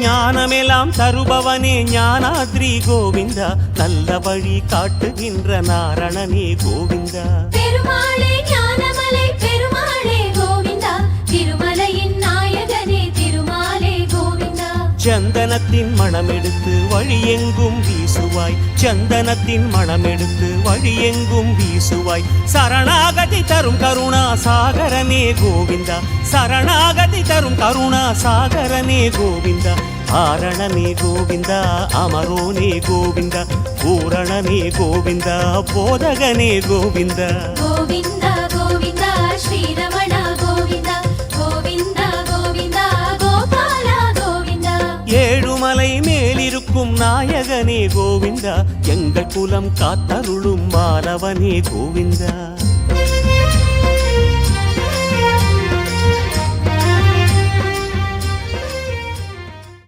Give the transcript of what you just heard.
ஞானமெல்லாம் தருபவனே ஞானாத்ரி கோவிந்தா நல்ல வழி காட்டுகின்ற நாரணனே கோவிந்தா. சந்தனத்தின் மணமெடுத்து வழியெங்கும் வீசுவாய். சந்தனத்தின் மணமெடுத்து வழியெங்கும் வீசுவாய். சரணாகதி தரும் கருணா சாகரனே கோவிந்தா. சரணாகதி தரும் கருணா சாகரனே கோவிந்தா. ஆரணமே கோவிந்தா அமரோனே கோவிந்தா. பூரணமே கோவிந்தா போதகனே கோவிந்தா. கோவிந்தா எங்கும் நாயகனே கோவிந்தா எங்கள் குலம் காத்தருளும் மாணவனே கோவிந்தா.